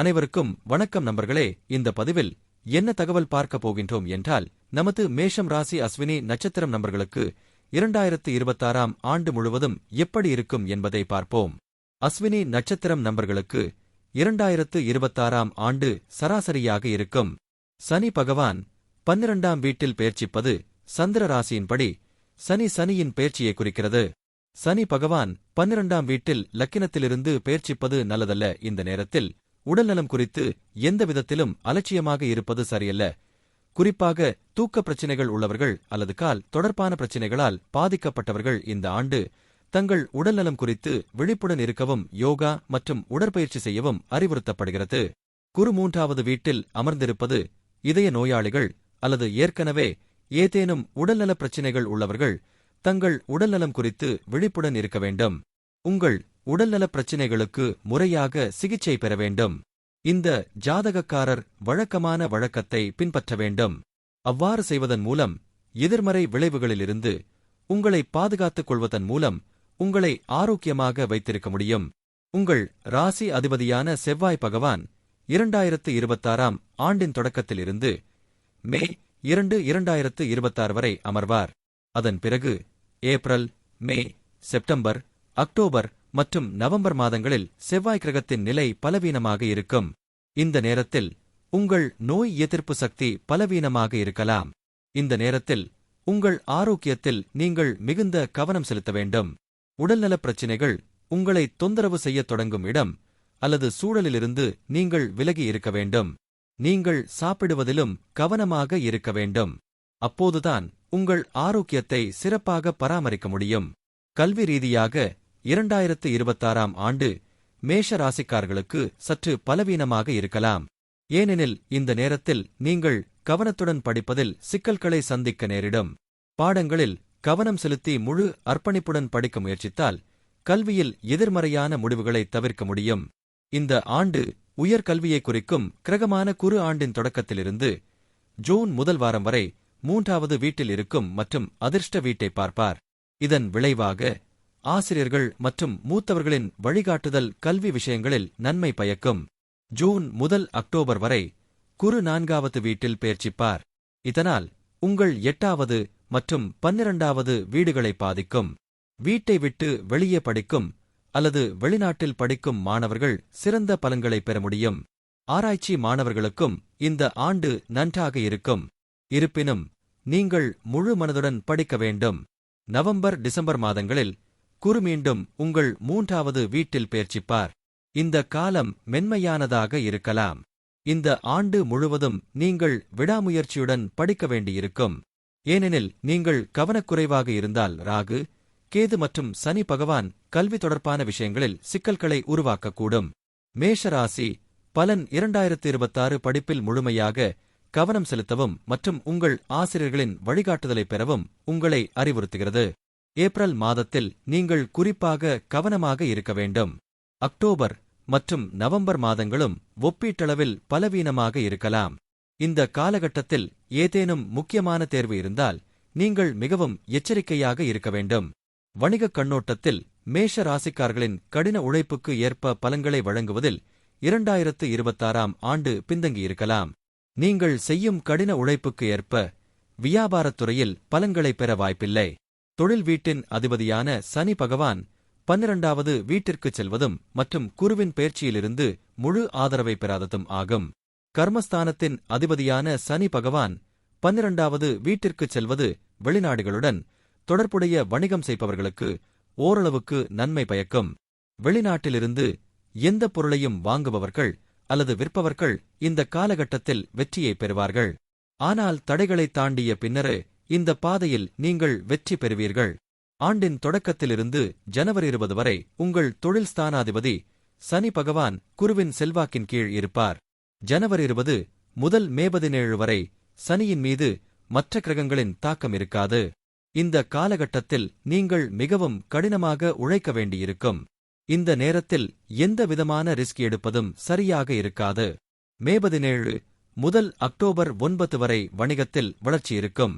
அனைவருக்கும் வணக்கம் நண்பர்களே. இந்த பதிவில் என்ன தகவல் பார்க்க போகின்றோம் என்றால் நமது மேஷம் ராசி அஸ்வினி நட்சத்திரம் நம்பர்களுக்கு இரண்டாயிரத்து இருபத்தாறாம் ஆண்டு முழுவதும் எப்படி இருக்கும் என்பதை பார்ப்போம். அஸ்வினி நட்சத்திரம் நம்பர்களுக்கு இரண்டாயிரத்து இருபத்தாறாம் ஆண்டு சராசரியாக இருக்கும். சனி பகவான் பன்னிரண்டாம் வீட்டில் பேர்ச்சிப்பது சந்திர ராசியின்படி சனி சனியின் பேர்ச்சியை குறிக்கிறது. சனி பகவான் பன்னிரண்டாம் வீட்டில் லக்கினத்திலிருந்து பேர்ச்சிப்பது நல்லதல்ல. இந்த நேரத்தில் உடல்நலம் குறித்து எந்த விதத்திலும் அலட்சியமாக இருப்பது சரியல்ல. குறிப்பாக தூக்க பிரச்சினைகள் உள்ளவர்கள் அல்லது கால் தொடர்பான பிரச்சினைகளால் பாதிக்கப்பட்டவர்கள் இந்த ஆண்டு தங்கள் உடல்நலம் குறித்து விழிப்புடன் இருக்கவும் யோகா மற்றும் உடற்பயிற்சி செய்யவும் அறிவுறுத்தப்படுகிறது. குரு மூன்றாவது வீட்டில் அமர்ந்திருப்பது இதய நோயாளிகள் அல்லது ஏற்கனவே ஏதேனும் உடல்நலப் பிரச்சினைகள் உள்ளவர்கள் தங்கள் உடல்நலம் குறித்து விழிப்புடன் இருக்க வேண்டும். உங்கள் உடல்நலப் பிரச்சினைகளுக்கு முறையாக சிகிச்சை பெற வேண்டும். இந்த ஜாதகக்காரர் வழக்கமான வழக்கத்தை பின்பற்ற வேண்டும். அவ்வாறு செய்வதன் மூலம் எதிர்மறை விளைவுகளிலிருந்து உங்களை பாதுகாத்துக் கொள்வதன் மூலம் உங்களை ஆரோக்கியமாக வைத்திருக்க முடியும். உங்கள் ராசி அதிபதியான செவ்வாய் பகவான் இரண்டாயிரத்து இருபத்தாறாம் ஆண்டின் தொடக்கத்திலிருந்து மே இரண்டு இரண்டாயிரத்து இருபத்தாறு வரை அமர்வார். அதன் பிறகு ஏப்ரல் மே செப்டம்பர் அக்டோபர் மற்றும் நவம்பர் மாதங்களில் செவ்வாய் கிரகத்தின் நிலை பலவீனமாக இருக்கும். இந்த நேரத்தில் உங்கள் நோய் எதிர்ப்பு சக்தி பலவீனமாக இருக்கலாம். இந்த நேரத்தில் உங்கள் ஆரோக்கியத்தில் நீங்கள் மிகுந்த கவனம் செலுத்த வேண்டும். உடல்நலப் பிரச்சினைகள் உங்களை தொந்தரவு செய்யத் தொடங்கும் இடம் அல்லது சூழலிலிருந்து நீங்கள் விலகி இருக்க வேண்டும். நீங்கள் சாப்பிடுவதிலும் கவனமாக இருக்க வேண்டும். அப்போதுதான் உங்கள் ஆரோக்கியத்தை சிறப்பாக பராமரிக்க முடியும். கல்வி ரீதியாக இரண்டாயிரத்து இருபத்தாறாம் ஆண்டு மேஷ ராசிக்காரர்களுக்கு சற்று பலவீனமாக இருக்கலாம். ஏனெனில் இந்த நேரத்தில் நீங்கள் கவனத்துடன் படிப்பதில் சிக்கல்களை சந்திக்க நேரிடும். பாடங்களில் கவனம் செலுத்தி முழு அர்ப்பணிப்புடன் படிக்க முயற்சித்தால் கல்வியில் எதிர்மறையான முடிவுகளை தவிர்க்க முடியும். இந்த ஆண்டு உயர்கல்வியை குறிக்கும் கிரகமான குறு ஆண்டின் தொடக்கத்திலிருந்து ஜூன் முதல் வாரம் வரை மூன்றாவது வீட்டில் இருக்கும் மற்றும் அதிர்ஷ்ட வீட்டை பார்ப்பார். இதன் விளைவாக ஆசிரியர்கள் மற்றும் மூத்தவர்களின் வழிகாட்டுதல் கல்வி விஷயங்களில் நன்மை பயக்கும். ஜூன் முதல் அக்டோபர் வரை குறு நான்காவது வீட்டில் பயிற்சிப்பார் இதனால் உங்கள் எட்டாவது மற்றும் பன்னிரண்டாவது வீடுகளை பாதிக்கும். வீட்டை விட்டு வெளியே படிக்கும் அல்லது வெளிநாட்டில் படிக்கும் மாணவர்கள் சிறந்த பலன்களை பெற முடியும். ஆராய்ச்சி மாணவர்களுக்கும் இந்த ஆண்டு நன்றாக இருக்கும். இருப்பினும் நீங்கள் முழு மனதுடன் படிக்க வேண்டும். நவம்பர் டிசம்பர் மாதங்களில் குரு மீண்டும் உங்கள் மூன்றாவது வீட்டில் பேர்ச்சிப்பார். இந்த காலம் மென்மையானதாக இருக்கலாம். இந்த ஆண்டு முழுவதும் நீங்கள் விடாமுயற்சியுடன் படிக்க வேண்டியிருக்கும். ஏனெனில் நீங்கள் கவனக்குறைவாக இருந்தால் ராகு கேது மற்றும் சனி பகவான் கல்வி தொடர்பான விஷயங்களில் சிக்கல்களை உருவாக்கக்கூடும். மேஷராசி பலன் இரண்டாயிரத்து இருபத்தாறு படிப்பில் முழுமையாக கவனம் செலுத்தவும் மற்றும் உங்கள் ஆசிரியர்களின் வழிகாட்டுதலை பெறவும் உங்களை அறிவுறுத்துகிறது. ஏப்ரல் மாதத்தில் நீங்கள் குறிப்பாக கவனமாக இருக்க வேண்டும். அக்டோபர் மற்றும் நவம்பர் மாதங்களும் ஒப்பீட்டளவில் பலவீனமாக இருக்கலாம். இந்த காலகட்டத்தில் ஏதேனும் முக்கியமான தேர்வு இருந்தால் நீங்கள் மிகவும் எச்சரிக்கையாக இருக்க வேண்டும். வணிகக் கண்ணோட்டத்தில் மேஷ ராசிக்கார்களின் கடின உழைப்புக்கு ஏற்ப பலன்களை வழங்குவதில் இரண்டாயிரத்து இருபத்தாறாம் ஆண்டு பின்தங்கியிருக்கலாம். நீங்கள் செய்யும் கடின உழைப்புக்கு ஏற்ப வியாபாரத் துறையில் பலன்களை பெற வாய்ப்பில்லை. தொழில் வீட்டின் அதிபதியான சனி பகவான் பன்னிரண்டாவது வீட்டிற்குச் செல்வதும் மற்றும் குருவின் பயிற்சியிலிருந்து முழு ஆதரவை பெறாததும் ஆகும். கர்மஸ்தானத்தின் அதிபதியான சனி பகவான் பன்னிரண்டாவது வீட்டிற்குச் செல்வது வெளிநாடுகளுடன் தொடர்புடைய வணிகம் செய்பவர்களுக்கு ஓரளவுக்கு நன்மை பயக்கும். வெளிநாட்டிலிருந்து எந்த பொருளையும் வாங்குபவர்கள் அல்லது விற்பவர்கள் இந்த காலகட்டத்தில் வெற்றியை பெறுவார்கள். ஆனால் தடைகளை தாண்டிய பின்னரே இந்த பாதையில் நீங்கள் வெற்றி பெறுவீர்கள். ஆண்டின் தொடக்கத்திலிருந்து ஜனவரி இருபது வரை உங்கள் தொழில் ஸ்தானாதிபதி சனி பகவான் குருவின் செல்வாக்கின் கீழ் இருப்பார். ஜனவரி இருபது முதல் மே பதினேழு வரை சனியின் மீது மற்ற கிரகங்களின் தாக்கம் இருக்காது. இந்த காலகட்டத்தில் நீங்கள் மிகவும் கடினமாக உழைக்க வேண்டியிருக்கும். இந்த நேரத்தில் எந்த விதமான ரிஸ்க் எடுப்பதும் சரியாக இருக்காது. மே பதினேழு முதல் அக்டோபர் ஒன்பது வரை வணிகத்தில் வளர்ச்சி இருக்கும்.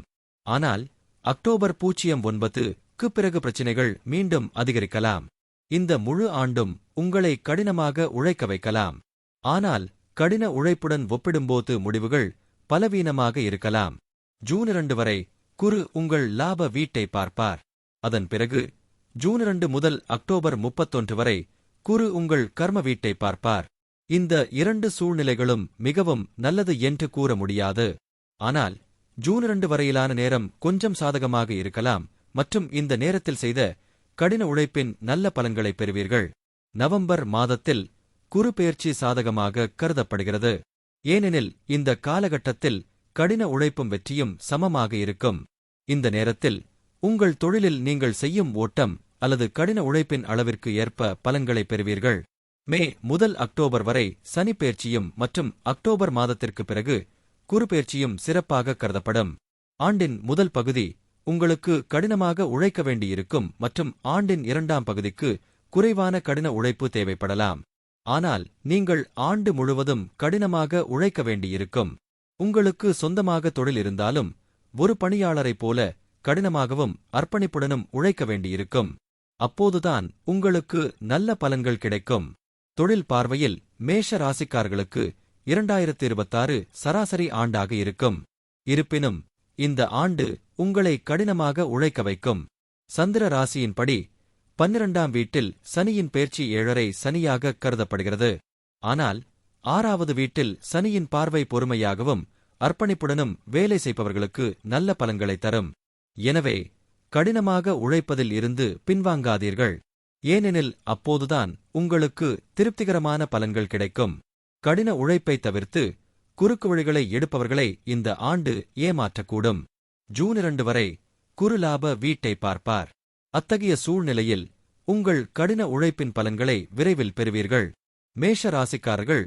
ஆனால் அக்டோபர் பூஜ்ஜியம் ஒன்பதுக்கு பிறகு பிரச்சினைகள் மீண்டும் அதிகரிக்கலாம். இந்த முழு ஆண்டும் உங்களை கடினமாக உழைக்க வைக்கலாம். ஆனால் கடின உழைப்புடன் ஒப்பிடும்போது முடிவுகள் பலவீனமாக இருக்கலாம். ஜூன் இரண்டு வரை குரு உங்கள் லாப வீட்டை பார்ப்பார். அதன் பிறகு ஜூன் இரண்டு முதல் அக்டோபர் முப்பத்தொன்று வரை குரு உங்கள் கர்ம வீட்டை பார்ப்பார். இந்த இரண்டு சூழ்நிலைகளும் மிகவும் நல்லது என்று கூற முடியாது. ஆனால் ஜூன் இரண்டு வரையிலான நேரம் கொஞ்சம் சாதகமாக இருக்கலாம் மற்றும் இந்த நேரத்தில் செய்த கடின உழைப்பின் நல்ல பலன்களை பெறுவீர்கள். நவம்பர் மாதத்தில் குறுபெயர்ச்சி சாதகமாக கருதப்படுகிறது. ஏனெனில் இந்த காலகட்டத்தில் கடின உழைப்பும் வெற்றியும் சமமாக இருக்கும். இந்த நேரத்தில் உங்கள் தொழிலில் நீங்கள் செய்யும் ஓட்டம் அல்லது கடின உழைப்பின் அளவிற்கு ஏற்ப பலன்களை பெறுவீர்கள். மே முதல் அக்டோபர் வரை சனிப்பெயர்ச்சியும் மற்றும் அக்டோபர் மாதத்திற்கு பிறகு குறுபெயர்ச்சியும் சிறப்பாக கருதப்படும். ஆண்டின் முதல் பகுதி உங்களுக்கு கடினமாக உழைக்க வேண்டியிருக்கும் மற்றும் ஆண்டின் இரண்டாம் பகுதிக்கு குறைவான கடின உழைப்பு தேவைப்படலாம். ஆனால் நீங்கள் ஆண்டு முழுவதும் கடினமாக உழைக்க வேண்டியிருக்கும். உங்களுக்கு சொந்தமாக தொழில் இருந்தாலும் ஒரு பணியாளரைப் போல கடினமாகவும் அர்ப்பணிப்புடனும் உழைக்க வேண்டியிருக்கும். அப்போதுதான் உங்களுக்கு நல்ல பலன்கள் கிடைக்கும். தொழில் பார்வையில் மேஷ ராசிக்கார்களுக்கு இரண்டாயிரத்து இருபத்தாறு சராசரி ஆண்டாக இருக்கும். இருப்பினும் இந்த ஆண்டு உங்களை கடினமாக உழைக்க வைக்கும். சந்திர ராசியின்படி பன்னிரண்டாம் வீட்டில் சனியின் பேர்ச்சி ஏழரை சனியாக கருதப்படுகிறது. ஆனால் ஆறாவது வீட்டில் சனியின் பார்வை பொறுமையாகவும் அர்ப்பணிப்புடனும் வேலை செய்பவர்களுக்கு நல்ல பலன்களை தரும். எனவே கடினமாக உழைப்பதில் இருந்து பின்வாங்காதீர்கள். ஏனெனில் அப்போதுதான் உங்களுக்கு திருப்திகரமான பலன்கள் கிடைக்கும். கடின உழைப்பை தவிர்த்து குறுக்கு வழிகளை எடுப்பவர்களை இந்த ஆண்டு ஏமாற்றக்கூடும். ஜூன் இரண்டு வரை குறுலாப வீட்டை பார்ப்பார். அத்தகைய சூழ்நிலையில் உங்கள் கடின உழைப்பின் பலன்களை விரைவில் பெறுவீர்கள். மேஷ ராசிக்காரர்கள்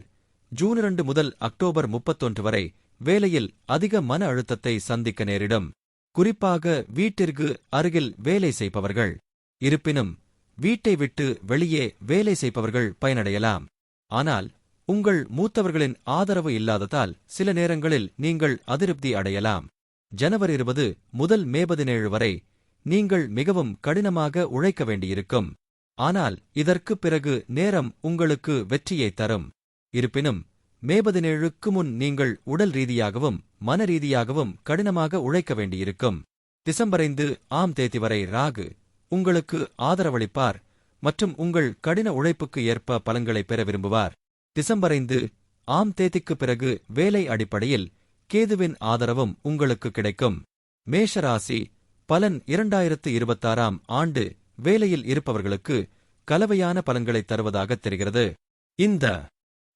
ஜூன் இரண்டு முதல் அக்டோபர் முப்பத்தொன்று வரை வேலையில் அதிக மன அழுத்தத்தை சந்திக்க நேரிடும். குறிப்பாக வீட்டிற்கு அருகில் வேலை செய்பவர்கள். இருப்பினும் வீட்டை விட்டு வெளியே வேலை செய்பவர்கள் பயனடையலாம். ஆனால் உங்கள் மூத்தவர்களின் ஆதரவு இல்லாததால் சில நேரங்களில் நீங்கள் அதிருப்தி அடையலாம். ஜனவரி இருபது முதல் மே பதினேழு வரை நீங்கள் மிகவும் கடினமாக உழைக்க வேண்டியிருக்கும். ஆனால் இதற்குப் பிறகு நேரம் உங்களுக்கு வெற்றியை தரும். இருப்பினும் மே பதினேழுக்கு முன் நீங்கள் உடல் ரீதியாகவும் மன ரீதியாகவும் கடினமாக உழைக்க வேண்டியிருக்கும். டிசம்பர் ஐந்து ஆம் தேதி வரை ராகு உங்களுக்கு ஆதரவளிப்பார் மற்றும் உங்கள் கடின உழைப்புக்கு ஏற்ப பலன்களை பெற விரும்புவார். டிசம்பர் ஐந்து ஆம் தேதிக்குப் பிறகு வேலை அடிப்படையில் கேதுவின் ஆதரவும் உங்களுக்கு கிடைக்கும். மேஷராசி பலன் இரண்டாயிரத்து இருபத்தாறாம் ஆண்டு வேலையில் இருப்பவர்களுக்கு கலவையான பலன்களை தருவதாக தெரிகிறது. இந்த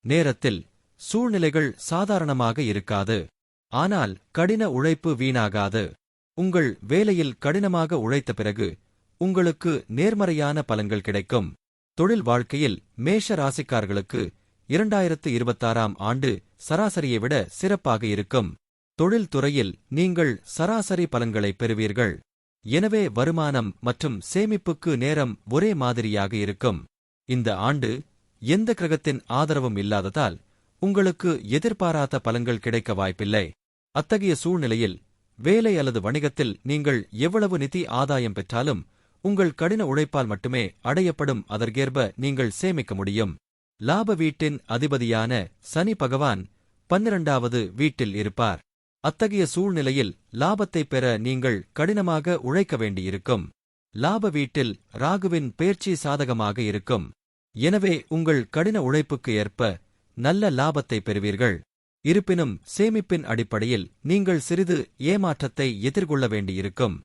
நேரத்தில் சூழ்நிலைகள் சாதாரணமாக இருக்காது. ஆனால் கடின உழைப்பு வீணாகாது. உங்கள் வேலையில் கடினமாக உழைத்த பிறகு உங்களுக்கு நேர்மறையான பலன்கள் கிடைக்கும். தொழில் வாழ்க்கையில் மேஷ ராசிக்கார்களுக்கு இரண்டாயிரத்து இருபத்தாறாம் ஆண்டு சராசரியை விட சிறப்பாக இருக்கும். தொழில்துறையில் நீங்கள் சராசரி பலன்களை பெறுவீர்கள். எனவே வருமானம் மற்றும் சேமிப்புக்கு நேரம் ஒரே மாதிரியாக இருக்கும். இந்த ஆண்டு எந்த கிரகத்தின் ஆதரவும் இல்லாததால் உங்களுக்கு எதிர்பாராத பலன்கள் கிடைக்க வாய்ப்பில்லை. அத்தகைய சூழ்நிலையில் வேலை அல்லது வணிகத்தில் நீங்கள் எவ்வளவு நிதி ஆதாயம் பெற்றாலும் உங்கள் கடின உழைப்பால் மட்டுமே அடையப்படும். அதற்கேற்ப நீங்கள் சேமிக்க முடியும். லாப வீட்டின் அதிபதியான சனி பகவான் பன்னிரண்டாவது வீட்டில் இருப்பார். அத்தகைய சூழ்நிலையில் லாபத்தைப் பெற நீங்கள் கடினமாக உழைக்க வேண்டியிருக்கும். லாப வீட்டில் ராகுவின் பேர்ச்சி சாதகமாக இருக்கும். எனவே உங்கள் கடின உழைப்புக்கு ஏற்ப நல்ல லாபத்தை பெறுவீர்கள். இருப்பினும் சேமிப்பின் அடிப்படையில் நீங்கள் சிறிது ஏமாற்றத்தை எதிர்கொள்ள வேண்டியிருக்கும்.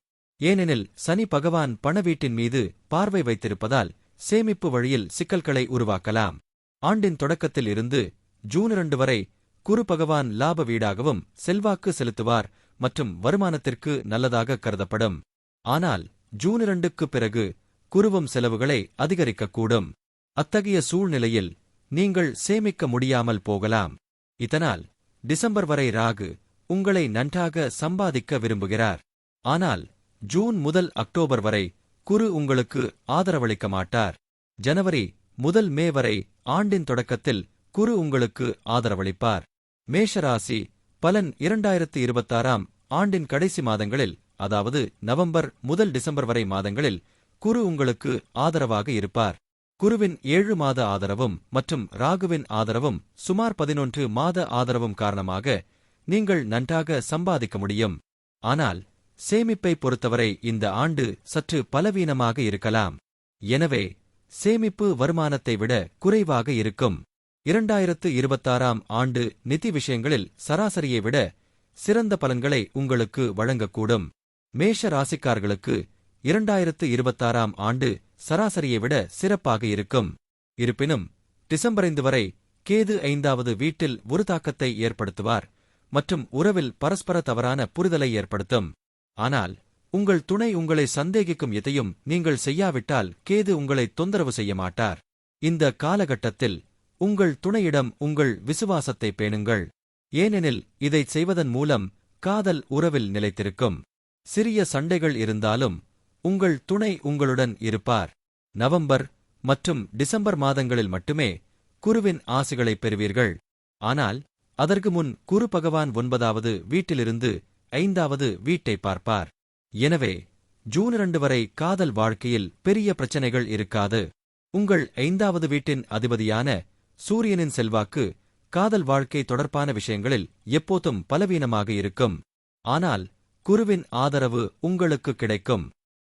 ஏனெனில் சனி பகவான் பண வீட்டின் மீது பார்வை வைத்திருப்பதால் சேமிப்பு வழியில் சிக்கல்களை உருவாக்கலாம். ஆண்டின் தொடக்கத்தில் இருந்து ஜூன் இரண்டு வரை குரு பகவான் லாப வீடாகவும் செல்வாக்கு செலுத்துவார் மற்றும் வருமானத்திற்கு நல்லதாக கருதப்படும். ஆனால் ஜூன் இரண்டுக்குப் பிறகு குருவும் செலவுகளை அதிகரிக்கக்கூடும். அத்தகைய சூழ்நிலையில் நீங்கள் சேமிக்க முடியாமல் போகலாம். இதனால் டிசம்பர் வரை ராகு உங்களை நன்றாக சம்பாதிக்க விரும்புகிறார். ஆனால் ஜூன் முதல் அக்டோபர் வரை குரு உங்களுக்கு ஆதரவளிக்க மாட்டார். ஜனவரி முதல் மே வரை ஆண்டின் தொடக்கத்தில் குரு உங்களுக்கு ஆதரவளிப்பார். மேஷராசி பலன் இரண்டாயிரத்து இருபத்தாறாம் ஆண்டின் கடைசி மாதங்களில் அதாவது நவம்பர் முதல் டிசம்பர் வரை மாதங்களில் குரு உங்களுக்கு ஆதரவாக இருப்பார். குருவின் ஏழு மாத ஆதரவும் மற்றும் ராகுவின் ஆதரவும் சுமார் பதினொன்று மாத ஆதரவும் காரணமாக நீங்கள் நன்றாக சம்பாதிக்க முடியும். ஆனால் சேமிப்பை பொறுத்தவரை இந்த ஆண்டு சற்று பலவீனமாக இருக்கலாம். எனவே சேமிப்பு வருமானத்தை விட குறைவாக இருக்கும். இரண்டாயிரத்து இருபத்தாறாம் ஆண்டு நிதி விஷயங்களில் சராசரியை விட சிறந்த பலன்களை உங்களுக்கு வழங்கக்கூடும். மேஷ ராசிக்கார்களுக்கு இரண்டாயிரத்து இருபத்தாறாம் ஆண்டு சராசரியை விட சிறப்பாக இருக்கும். இருப்பினும் டிசம்பரைந்து வரை கேது ஐந்தாவது வீட்டில் ஒரு தாக்கத்தை ஏற்படுத்துவார் மற்றும் உறவில் பரஸ்பர தவறான புரிதலை ஏற்படுத்தும். ஆனால் உங்கள் துணை உங்களை சந்தேகிக்கும் எதையும் நீங்கள் செய்யாவிட்டால் கேது உங்களை தொந்தரவு செய்ய மாட்டார் இந்த காலகட்டத்தில் உங்கள் துணையிடம் உங்கள் விசுவாசத்தை பேணுங்கள். ஏனெனில் இதைச் செய்வதன் மூலம் காதல் உறவில் நிலைத்திருக்கும். சிறிய சண்டைகள் இருந்தாலும் உங்கள் துணை உங்களுடன் இருப்பார். நவம்பர் மற்றும் டிசம்பர் மாதங்களில் மட்டுமே குருவின் ஆசைகளைப் பெறுவீர்கள். ஆனால் அதற்கு முன் குரு பகவான் ஒன்பதாவது வீட்டிலிருந்து ஐந்தாவது வீட்டை பார்ப்பார். எனவே ஜூன் இரண்டு வரை காதல் வாழ்க்கையில் பெரிய பிரச்சனைகள் இருக்காது. உங்கள் ஐந்தாவது வீட்டின் அதிபதியான சூரியனின் செல்வாக்கு காதல் வாழ்க்கை தொடர்பான விஷயங்களில் எப்போதும் பலவீனமாக இருக்கும். ஆனால் குருவின் ஆதரவு உங்களுக்கு கிடைக்கும்.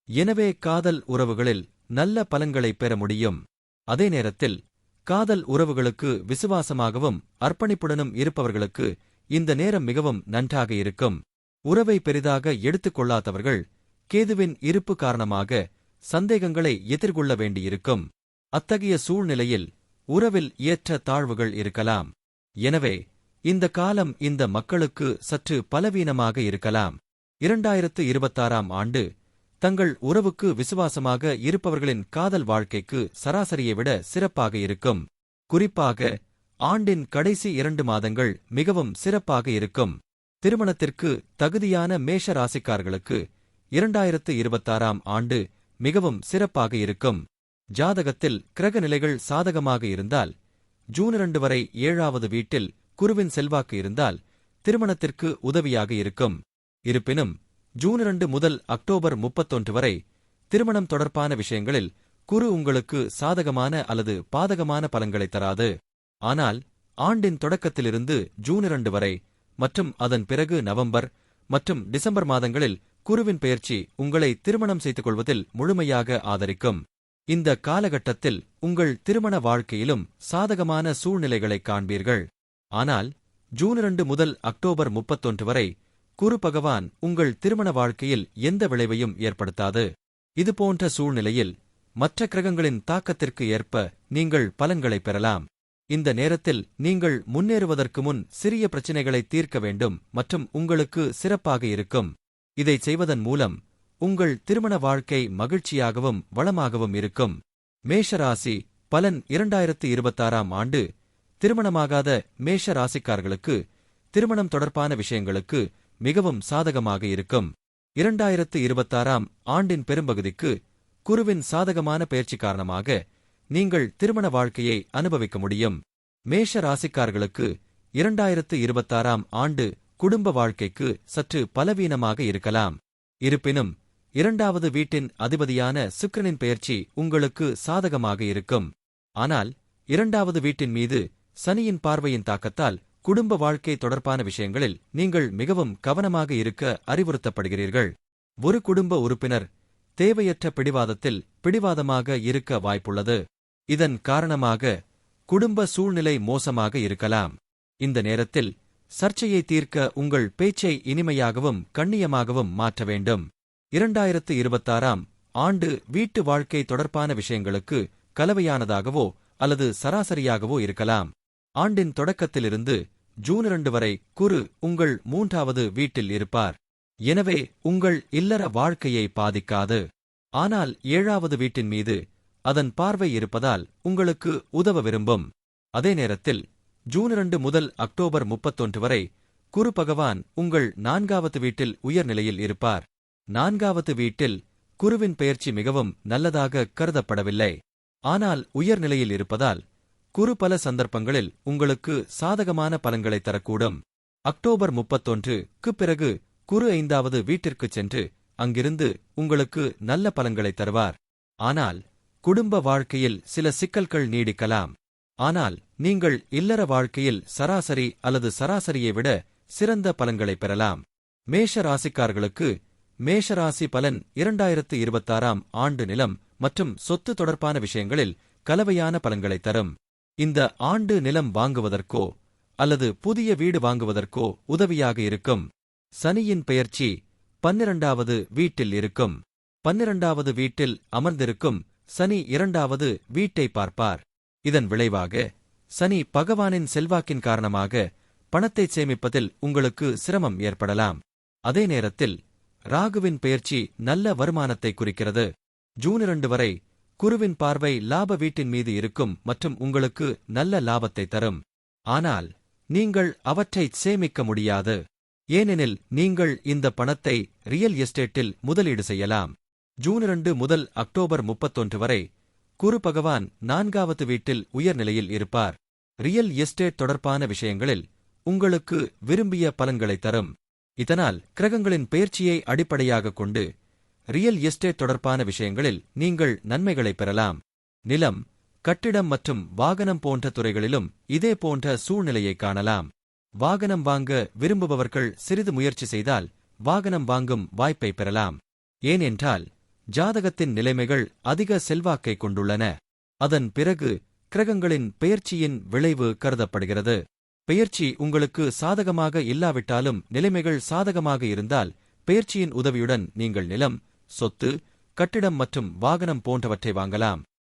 எனவே காதல் உறவுகளில் நல்ல பலன்களை பெற முடியும். அதே நேரத்தில் காதல் உறவுகளுக்கு விசுவாசமாகவும் அர்ப்பணிப்புடனும் இருப்பவர்களுக்கு இந்த நேரம் மிகவும் நன்றாக இருக்கும். உறவை பெரிதாக எடுத்துக் கொள்ளாதவர்கள் கேதுவின் இருப்பு காரணமாக சந்தேகங்களை எதிர்கொள்ள வேண்டியிருக்கும். அத்தகைய சூழ்நிலையில் உறவில் ஏற்ற தாழ்வுகள் இருக்கலாம். எனவே இந்த காலம் இந்த மக்களுக்கு சற்று பலவீனமாக இருக்கலாம். இரண்டாயிரத்து இருபத்தாறாம் ஆண்டு தங்கள் உறவுக்கு விசுவாசமாக இருப்பவர்களின் காதல் வாழ்க்கைக்கு சராசரியை விட சிறப்பாக இருக்கும். குறிப்பாக ஆண்டின் கடைசி இரண்டு மாதங்கள் மிகவும் சிறப்பாக இருக்கும். திருமணத்திற்கு தகுதியான மேஷ ராசிக்காரர்களுக்கு இரண்டாயிரத்து இருபத்தாறாம் ஆண்டு மிகவும் சிறப்பாக இருக்கும். ஜாதகத்தில் கிரக நிலைகள் சாதகமாக இருந்தால் ஜூன் இரண்டு வரை ஏழாவது வீட்டில் குருவின் செல்வாக்கு இருந்தால் திருமணத்திற்கு உதவியாக இருக்கும். இருப்பினும் ஜூன் இரண்டு முதல் அக்டோபர் முப்பத்தொன்று வரை திருமணம் தொடர்பான விஷயங்களில் குரு உங்களுக்கு சாதகமான அல்லது பாதகமான பலன்களை தராது. ஆனால் ஆண்டின் தொடக்கத்திலிருந்து ஜூன் இரண்டு வரை மற்றும் அதன் பிறகு நவம்பர் மற்றும் டிசம்பர் மாதங்களில் குருவின் பெயர்ச்சி உங்களை திருமணம் செய்து கொள்வதில் முழுமையாக ஆதரிக்கும். இந்த காலகட்டத்தில் உங்கள் திருமண வாழ்க்கையிலும் சாதகமான சூழ்நிலைகளை காண்பீர்கள். ஆனால் ஜூன் இரண்டு முதல் அக்டோபர் முப்பத்தொன்று வரை குரு பகவான் உங்கள் திருமண வாழ்க்கையில் எந்த விளைவையும் ஏற்படுத்தாது. இதுபோன்ற சூழ்நிலையில் மற்ற கிரகங்களின் தாக்கத்திற்கு ஏற்ப நீங்கள் பலன்களை பெறலாம். இந்த நேரத்தில் நீங்கள் முன்னேறுவதற்கு முன் சிறிய பிரச்சினைகளை தீர்க்க வேண்டும் மற்றும் உங்களுக்கு சிறப்பாக இருக்கும். இதைச் செய்வதன் மூலம் உங்கள் திருமண வாழ்க்கை மகிழ்ச்சியாகவும் வளமாகவும் இருக்கும். மேஷராசி பலன் இரண்டாயிரத்து இருபத்தாறாம் ஆண்டு. திருமணமாகாத மேஷ ராசிக்காரர்களுக்கு திருமணம் தொடர்பான விஷயங்களுக்கு மிகவும் சாதகமாக இருக்கும். இரண்டாயிரத்து இருபத்தாறாம் ஆண்டின் பெரும்பகுதிக்கு குருவின் சாதகமான பயிற்சி காரணமாக நீங்கள் திருமண வாழ்க்கையை அனுபவிக்க முடியும். மேஷ ராசிக்காரர்களுக்கு இரண்டாயிரத்து இருபத்தாறாம் ஆண்டு குடும்ப வாழ்க்கைக்கு சற்று பலவீனமாக இருக்கலாம். இருப்பினும் இரண்டாவது வீட்டின் அதிபதியான சுக்கிரனின் பெயர்ச்சி உங்களுக்கு சாதகமாக இருக்கும். ஆனால் இரண்டாவது வீட்டின் மீது சனியின் பார்வையின் தாக்கத்தால் குடும்ப வாழ்க்கை தொடர்பான விஷயங்களில் நீங்கள் மிகவும் கவனமாக இருக்க அறிவுறுத்தப்படுகிறீர்கள். ஒரு குடும்ப உறுப்பினர் தேவையற்ற பிடிவாதத்தில் பிடிவாதமாக இருக்க வாய்ப்புள்ளது. இதன் காரணமாக குடும்ப சூழ்நிலை மோசமாக இருக்கலாம். இந்த நேரத்தில் சர்ச்சையை தீர்க்க உங்கள் பேச்சை இனிமையாகவும் கண்ணியமாகவும் மாற்ற வேண்டும். இரண்டாயிரத்து இருபத்தாறாம் ஆண்டு வீட்டு வாழ்க்கை தொடர்பான விஷயங்களுக்கு கலவையானதாகவோ அல்லது சராசரியாகவோ இருக்கலாம். ஆண்டின் தொடக்கத்திலிருந்து ஜூன் இரண்டு வரை குரு உங்கள் மூன்றாவது வீட்டில் இருப்பார். எனவே உங்கள் இல்லற வாழ்க்கையை பாதிக்காது. ஆனால் ஏழாவது வீட்டின் மீது அதன் பார்வை இருப்பதால் உங்களுக்கு உதவ விரும்பும். அதே நேரத்தில் ஜூன் இரண்டு முதல் அக்டோபர் முப்பத்தொன்று வரை குரு பகவான் உங்கள் நான்காவது வீட்டில் உயர்நிலையில் இருப்பார். நான்காவது வீட்டில் குருவின் பெயர்ச்சி மிகவும் நல்லதாக கருதப்படவில்லை. ஆனால் உயர்நிலையில் இருப்பதால் குரு பல சந்தர்ப்பங்களில் உங்களுக்கு சாதகமான பலன்களை தரக்கூடும். அக்டோபர் முப்பத்தொன்றுக்கு பிறகு குரு ஐந்தாவது வீட்டிற்குச் சென்று அங்கிருந்து உங்களுக்கு நல்ல பலன்களை தருவார். ஆனால் குடும்ப வாழ்க்கையில் சில சிக்கல்கள் நீடிக்கலாம். ஆனால் நீங்கள் இல்லற வாழ்க்கையில் சராசரி அல்லது சராசரியை விட சிறந்த பலன்களை பெறலாம். மேஷ ராசிக்காரர்களுக்கு மேஷராசி பலன் இரண்டாயிரத்து இருபத்தாறாம் ஆண்டு நிலம் மற்றும் சொத்து தொடர்பான விஷயங்களில் கலவையான பலன்களை தரும். இந்த ஆண்டு நிலம் வாங்குவதற்கோ அல்லது புதிய வீடு வாங்குவதற்கோ உதவியாக இருக்கும். சனியின் பெயர்ச்சி பன்னிரண்டாவது வீட்டில் இருக்கும். பன்னிரண்டாவது வீட்டில் அமர்ந்திருக்கும் சனி இரண்டாவது வீட்டை பார்ப்பார். இதன் விளைவாக சனி பகவானின் செல்வாக்கின் காரணமாக பணத்தை சேமிப்பதில் உங்களுக்கு சிரமம் ஏற்படலாம். அதே நேரத்தில் ராகுவின் பெயர்ச்சி நல்ல வருமானத்தை குறிக்கிறது. ஜூன் இரண்டு வரை குருவின் பார்வை லாப வீட்டின் மீது இருக்கும் மற்றும் உங்களுக்கு நல்ல லாபத்தை தரும். ஆனால் நீங்கள் அவற்றை சேமிக்க முடியாது. ஏனெனில் நீங்கள் இந்த பணத்தை ரியல் எஸ்டேட்டில் முதலீடு செய்யலாம். ஜூன் இரண்டு முதல் அக்டோபர் முப்பத்தொன்று வரை குரு பகவான் நான்காவது வீட்டில் உயர்நிலையில் இருப்பார். ரியல் எஸ்டேட் தொடர்பான விஷயங்களில் உங்களுக்கு விரும்பிய பலன்களை தரும். இதனால் கிரகங்களின் பெயர்ச்சியை அடிப்படையாகக் கொண்டு ரியல் எஸ்டேட் தொடர்பான விஷயங்களில் நீங்கள் நன்மைகளை பெறலாம். நிலம் கட்டிடம் மற்றும் வாகனம் போன்ற துறைகளிலும் இதே போன்ற சூழ்நிலையை காணலாம். வாகனம் வாங்க விரும்புபவர்கள் சிறிது முயற்சி செய்தால் வாகனம் வாங்கும் வாய்ப்பை பெறலாம். ஏனென்றால் ஜாதகத்தின் நிலைமைகள் அதிக செல்வாக்கை கொண்டுள்ளன. அதன் பிறகு கிரகங்களின் பெயர்ச்சியின் விளைவு கருதப்படுகிறது. பெயர்ச்சி உங்களுக்கு சாதகமாக இல்லாவிட்டாலும் நிலைமைகள் சாதகமாக இருந்தால் பெயர்ச்சியின் உதவியுடன் நீங்கள் நிலம் சொத்து கட்டிடம் மற்றும் வாகனம் போன்றவற்றை வாங்கலாம்.